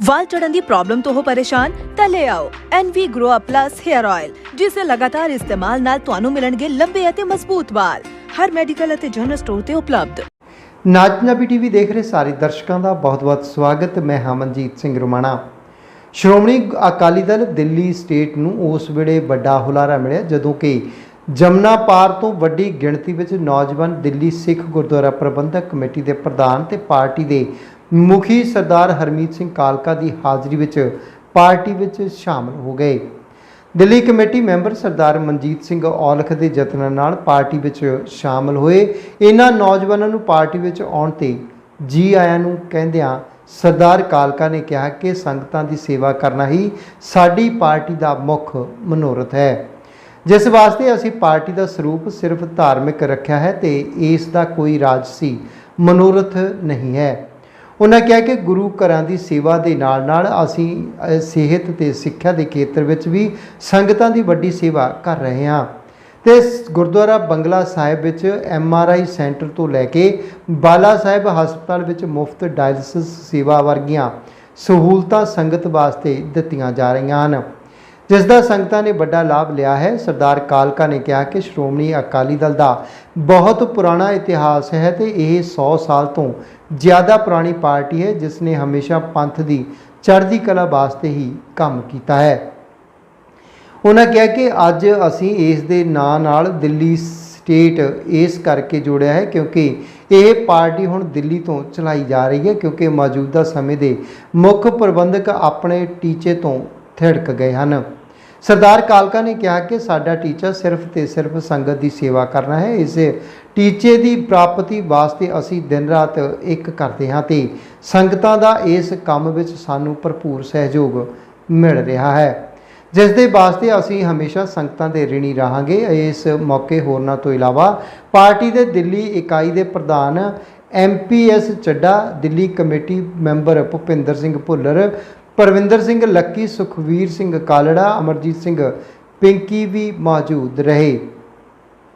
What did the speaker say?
ਵਾਲ ਚੜਨ ਦੀ ਪ੍ਰੋਬਲਮ ਤੋਂ ਹੋ ਪਰੇਸ਼ਾਨ, ਤਾਂ ਲੈ ਆਓ NV Grow Up Plus Hair Oil ਜਿਸ ਦੇ ਲਗਾਤਾਰ ਇਸਤੇਮਾਲ ਨਾਲ ਤੁਹਾਨੂੰ ਮਿਲਣਗੇ ਲੰਬੇ ਅਤੇ ਮਜ਼ਬੂਤ ਵਾਲ। ਹਰ ਮੈਡੀਕਲ ਅਤੇ ਜਨਰਲ ਸਟੋਰ ਤੇ ਉਪਲਬਧ। ਨਾਜ ਟੀਵੀ ਦੇਖ ਰਹੇ ਸਾਰੇ ਦਰਸ਼ਕਾਂ ਦਾ ਬਹੁਤ-ਬਹੁਤ ਸਵਾਗਤ। ਮੈਂ ਹਾਂ ਸਿੰਘ ਰੁਮਾਣਾ। ਸ਼੍ਰੋਮਣੀ ਅਕਾਲੀ ਦਲ ਦਿੱਲੀ ਸਟੇਟ ਨੂੰ ਉਸ ਵੇਲੇ ਵੱਡਾ ਹੁਲਾਰਾ ਮਿਲਿਆ, ਜਦੋਂ ਕਿ ਜਮਨਾ ਪਾਰ ਤੋਂ ਵੱਡੀ ਗਿਣਤੀ ਵਿੱਚ ਨੌਜਵਾਨ ਦਿੱਲੀ ਸਿੱਖ ਗੁਰਦੁਆਰਾ ਪ੍ਰਬੰਧਕ ਕਮੇਟੀ ਦੇ ਪ੍ਰਧਾਨ ਤੇ ਪਾਰਟੀ ਦੇ ਮੁਖੀ ਸਰਦਾਰ ਹਰਮੀਤ ਸਿੰਘ ਕਾਲਕਾ ਦੀ ਹਾਜ਼ਰੀ ਵਿੱਚ ਪਾਰਟੀ ਵਿੱਚ ਸ਼ਾਮਲ ਹੋ ਗਏ। ਦਿੱਲੀ ਕਮੇਟੀ ਮੈਂਬਰ ਸਰਦਾਰ ਮਨਜੀਤ ਸਿੰਘ ਔਲਖ ਦੇ ਯਤਨਾਂ ਨਾਲ ਪਾਰਟੀ ਵਿੱਚ ਸ਼ਾਮਲ ਹੋਏ। ਇਹਨਾਂ ਨੌਜਵਾਨਾਂ ਨੂੰ ਪਾਰਟੀ ਵਿੱਚ ਆਉਣ ਤੇ ਜੀ ਆਇਆਂ ਨੂੰ ਕਹਿੰਦਿਆਂ ਸਰਦਾਰ ਕਾਲਕਾ ਨੇ ਕਿਹਾ ਕਿ ਸੰਗਤਾਂ ਦੀ ਸੇਵਾ ਕਰਨਾ ਹੀ ਸਾਡੀ ਪਾਰਟੀ ਦਾ ਮੁੱਖ ਮਨੋਰਥ ਹੈ। ਜਿਸ ਵਾਸਤੇ ਅਸੀਂ ਪਾਰਟੀ ਦਾ ਸਰੂਪ ਸਿਰਫ ਧਾਰਮਿਕ ਰੱਖਿਆ ਹੈ ਤੇ ਇਸ ਦਾ ਕੋਈ ਰਾਜਸੀ ਮਨੋਰਥ ਨਹੀਂ ਹੈ। ਉਹਨਾਂ ਕਿਹਾ ਕਿ ਗੁਰੂ ਘਰਾਂ ਦੀ ਸੇਵਾ ਦੇ ਨਾਲ ਨਾਲ ਅਸੀਂ ਸਿਹਤ ਤੇ ਸਿੱਖਿਆ ਦੇ ਖੇਤਰ ਵਿੱਚ ਵੀ ਸੰਗਤਾਂ ਦੀ ਵੱਡੀ ਸੇਵਾ ਕਰ ਰਹੇ ਹਾਂ। ਤੇ ਗੁਰਦੁਆਰਾ ਬੰਗਲਾ ਸਾਹਿਬ ਵਿੱਚ ਐਮ ਆਰ ਆਈ ਸੈਂਟਰ ਤੋਂ ਲੈ ਕੇ ਬਾਲਾ ਸਾਹਿਬ ਹਸਪਤਾਲ ਵਿੱਚ ਮੁਫਤ ਡਾਇਲਿਸਿਸ ਸੇਵਾ ਵਰਗੀਆਂ ਸਹੂਲਤਾਂ ਸੰਗਤ ਵਾਸਤੇ ਦਿੱਤੀਆਂ ਜਾ ਰਹੀਆਂ ਹਨ। ਜਿਸ ਦਾ ਸੰਗਤਾਂ ਨੇ ਵੱਡਾ ਲਾਭ ਲਿਆ ਹੈ, ਸਰਦਾਰ ਕਾਲਕਾ ਨੇ ਕਿਹਾ ਕਿ ਸ਼੍ਰੋਮਣੀ ਅਕਾਲੀ ਦਲ ਦਾ ਬਹੁਤ ਪੁਰਾਣਾ ਇਤਿਹਾਸ ਹੈ ਤੇ ਇਹ 100 ਸਾਲ ਤੋਂ ਜ਼ਿਆਦਾ ਪੁਰਾਣੀ ਪਾਰਟੀ ਹੈ ਜਿਸ ਨੇ ਹਮੇਸ਼ਾ ਪੰਥ ਦੀ ਚੜ੍ਹਦੀ ਕਲਾ ਵਾਸਤੇ ਹੀ ਕੰਮ ਕੀਤਾ ਹੈ। ਉਹਨਾਂ ਕਿਹਾ ਕਿ ਅੱਜ ਅਸੀਂ ਇਸ ਦੇ ਨਾਂ ਨਾਲ ਦਿੱਲੀ ਸਟੇਟ ਇਸ ਕਰਕੇ ਜੋੜਿਆ ਹੈ ਕਿਉਂਕਿ ਇਹ ਪਾਰਟੀ ਹੁਣ ਦਿੱਲੀ ਤੋਂ ਚਲਾਈ ਜਾ ਰਹੀ ਹੈ, ਕਿਉਂਕਿ ਮੌਜੂਦਾ ਸਮੇਂ ਦੇ ਮੁੱਖ ਪ੍ਰਬੰਧਕ ਆਪਣੇ ਟੀਚੇ ਤੋਂ ਥਿੜਕ ਗਏ ਹਨ। ਸਰਦਾਰ ਕਾਲਕਾ ਨੇ ਕਿਹਾ ਕਿ ਸਾਡਾ ਟੀਚਾ ਸਿਰਫ ਤੇ ਸਿਰਫ ਸੰਗਤ ਦੀ ਸੇਵਾ ਕਰਨਾ ਹੈ। ਇਸ ਟੀਚੇ ਦੀ ਪ੍ਰਾਪਤੀ ਵਾਸਤੇ ਅਸੀਂ ਦਿਨ ਰਾਤ ਇੱਕ ਕਰਦੇ ਹਾਂ ਤੇ ਸੰਗਤਾਂ ਦਾ ਇਸ ਕੰਮ ਵਿੱਚ ਸਾਨੂੰ ਭਰਪੂਰ ਸਹਿਯੋਗ ਮਿਲ ਰਿਹਾ ਹੈ। ਜਿਸ ਦੇ ਵਾਸਤੇ ਅਸੀਂ ਹਮੇਸ਼ਾ ਸੰਗਤਾਂ ਦੇ ਰਿਣੀ ਰਹਾਂਗੇ। ਇਸ ਮੌਕੇ ਹੋਰਨਾਂ ਤੋਂ ਇਲਾਵਾ ਪਾਰਟੀ ਦੇ ਦਿੱਲੀ ਇਕਾਈ ਦੇ ਪ੍ਰਧਾਨ MPS Chadha Delhi committee member Bhupinder Singh Bhullar Parvinder Singh Lucky Sukhvir Singh Kalra Amarjit Singh Pinky ਵੀ ਮੌਜੂਦ ਰਹੇ।